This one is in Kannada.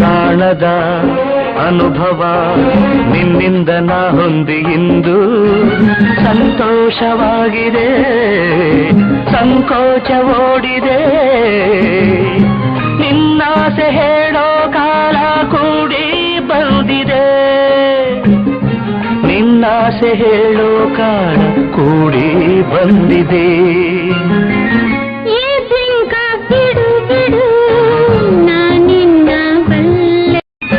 ಕಾಣದ ಅನುಭವ ನಿನ್ನಿಂದ ನಾ ಹೊಂದಿ ಇಂದು ಸಂತೋಷವಾಗಿದೆ, ಸಂಕೋಚ ಓಡಿದೆ. ನಿನ್ನಾಸೆ ಹೇಳೋ ಕಾಲ ಕೂಡಿ ಬಂದಿದೆ. ನಿನ್ನಾಸೆ ಹೇಳೋ ಕಾಲ ಕೂಡಿ ಬಂದಿದೆ.